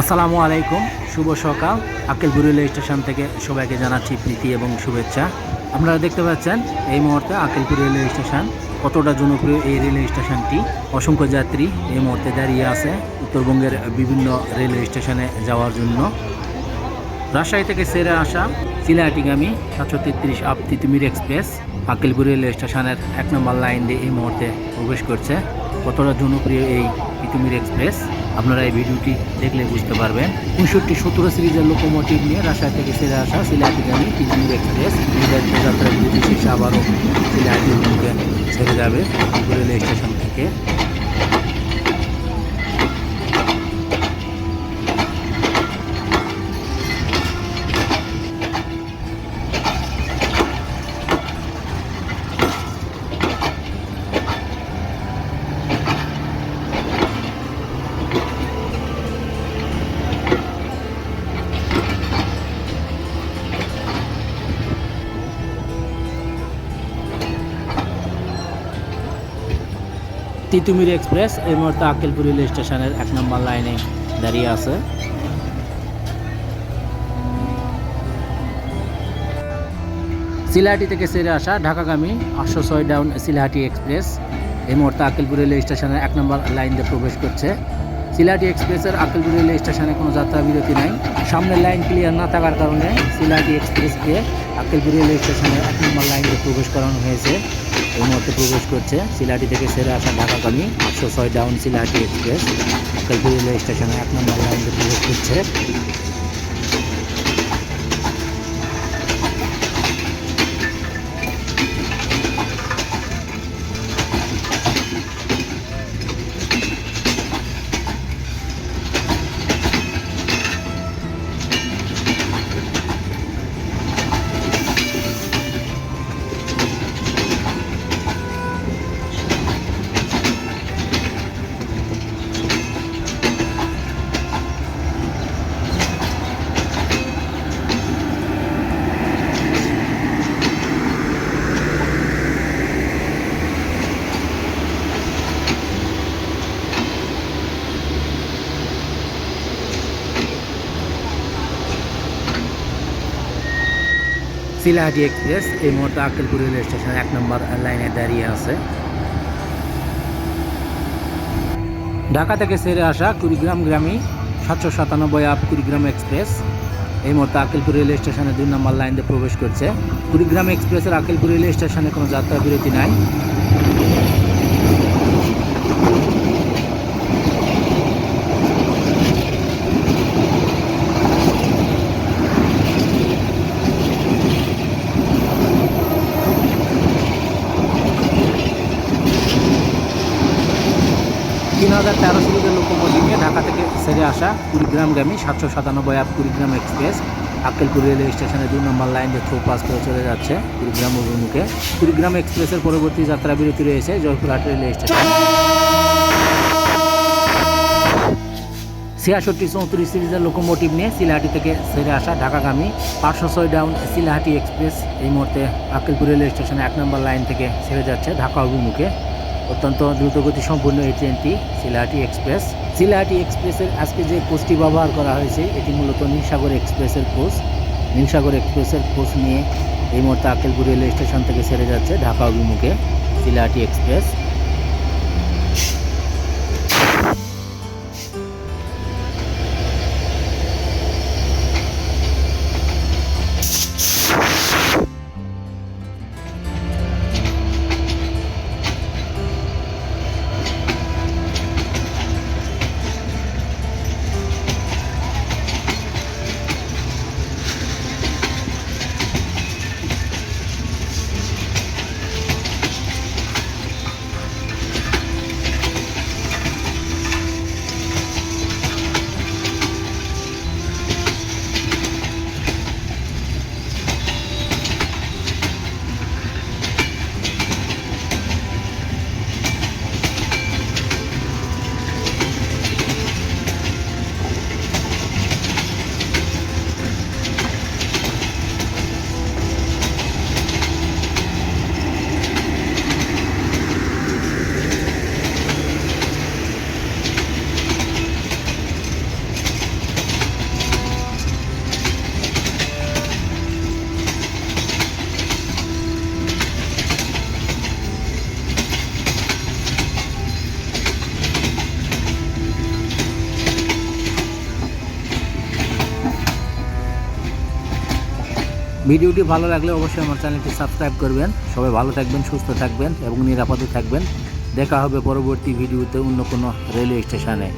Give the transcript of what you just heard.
আসসালামু আলাইকুম, শুভ সকাল। আকেলপুর রেলওয়ে স্টেশন থেকে সবাইকে জানাচ্ছি প্রীতি এবং শুভেচ্ছা। আপনারা দেখতে পাচ্ছেন, এই মুহূর্তে আকেলপুর রেলওয়ে স্টেশন, কতটা জনপ্রিয় এই রেলওয়ে স্টেশনটি। অসংখ্য যাত্রী এই মুহূর্তে দাঁড়িয়ে আছে উত্তরবঙ্গের বিভিন্ন রেলওয়ে স্টেশনে যাওয়ার জন্য। রাজশাহী থেকে সেরে আসা সিলাহাটিগামী সাতশো তেত্রিশ up Titumir express Akkelpur railway স্টেশনের এক নম্বর লাইন দিয়ে এই মুহূর্তে প্রবেশ করছে। কতটা জনপ্রিয় এই তিতুমির এক্সপ্রেস? আপনারা এই ভিডিওটি দেখলে বুঝতে পারবেন। পঁয়ষট্টি সতেরো সিরিজের লোকোমোটিভ নিয়ে রাশিয়া থেকে সেরে আসা সিলাহাটিগামী তিতুমির এক্সপ্রেস নির্ধারিত যাত্রা বিরতি শেষে আবারও সিলাহাটি অভিমুখে ছেড়ে যাবে রেল স্টেশন থেকে। তিতুমির এক্সপ্রেস, এই মুহূর্তে আকেলপুর রেলওয়ে স্টেশনের এক নম্বর লাইনে দাঁড়িয়ে আছে। সিলাহাটি থেকে সেরে আসা ঢাকাগামী আটশো ছয় ডাউন সিলাহাটি এক্সপ্রেস, এই মুহূর্তে আকেলপুর রেলওয়ে স্টেশনের এক নম্বর লাইন দিয়ে প্রবেশ করছে। সিলাহাটি এক্সপ্রেসের আকেলপুর রেলওয়ে স্টেশনে কোনো যাত্রা বিরতি নাই। সামনের লাইন ক্লিয়ার না থাকার কারণে সিলাহাটি এক্সপ্রেসকে আকেলপুর রেলওয়ে স্টেশনের এক নম্বর লাইন দিয়ে প্রবেশ করানো হয়েছে। এই মুহূর্তে প্রবেশ করছে শিলাহাটি থেকে সেরে আসা ঢাকাগামী আটশো ছয় ডাউন শিলাহাটি এক্সপ্রেস কালপুরি রেল স্টেশনে এক নম্বর লাইনে প্রবেশ করছে। সিলাহাটি এক্সপ্রেস এই মুহূর্তে আকেলপুর রেলওয়ে স্টেশন এক নম্বর লাইনে দাঁড়িয়ে আছে। ঢাকা থেকে সেরে আসা কুড়িগ্রাম গ্রামী সাতশো সাতানব্বই আপ কুড়িগ্রাম এক্সপ্রেস। এই মুহূর্তে আকেলপুর রেলওয়ে স্টেশনে দুই নম্বর লাইনে প্রবেশ করছে। কুড়িগ্রাম এক্সপ্রেসের আকেলপুর রেলওয়ে স্টেশনে কোনো যাত্রা বিরতি নাই। তিন হাজার তেরো সিরিজের লোকোমোটিভ নিয়ে ঢাকা থেকে সেরে আসা কুড়িগ্রামগামী সাতশো সাতানব্বই up Kurigram express Akkelpur railway স্টেশনে দুই নম্বর লাইন দিয়ে থ্রু পাস করে চলে যাচ্ছে কুড়িগ্রাম অভিমুখে। কুড়িগ্রাম এক্সপ্রেসের পরবর্তী যাত্রা বিরতি রয়েছে জয়পুরহাট রেলওয়ে স্টেশন ছিয়াষট্টি চৌত্রিশ সিরিজের লোকোমোটিভ নিয়ে সিলাহাটি থেকে সেরে আসা ঢাকাগামী পাঁচশো ছয় ডাউন সিলাহাটি এক্সপ্রেস এই মুহূর্তে আক্কেলপুর রেলওয়ে স্টেশনে এক নম্বর লাইন থেকে ছেড়ে যাচ্ছে ঢাকা অভিমুখে। অত্যন্ত দ্রুতগতি সম্পূর্ণ এই ট্রেনটি সিলাহাটি এক্সপ্রেস। সিলাহাটি এক্সপ্রেসের আজকে যে কোচটি ব্যবহার করা হয়েছে, এটি মূলত নীলসাগর এক্সপ্রেসের কোচ। নীলসাগর এক্সপ্রেসের কোচ নিয়ে এই মুহূর্তে আকেলপুর রেলওয়ে স্টেশন থেকে ছেড়ে যাচ্ছে ঢাকা অভিমুখে সিলাহাটি এক্সপ্রেস। ভিডিওটি ভালো লাগলে অবশ্যই আমার চ্যানেলটি সাবস্ক্রাইব করবেন। সবাই ভালো থাকবেন, সুস্থ থাকবেন এবং নিরাপদে থাকবেন। দেখা হবে পরবর্তী ভিডিওতে অন্য কোনো রেলওয়ে স্টেশনে।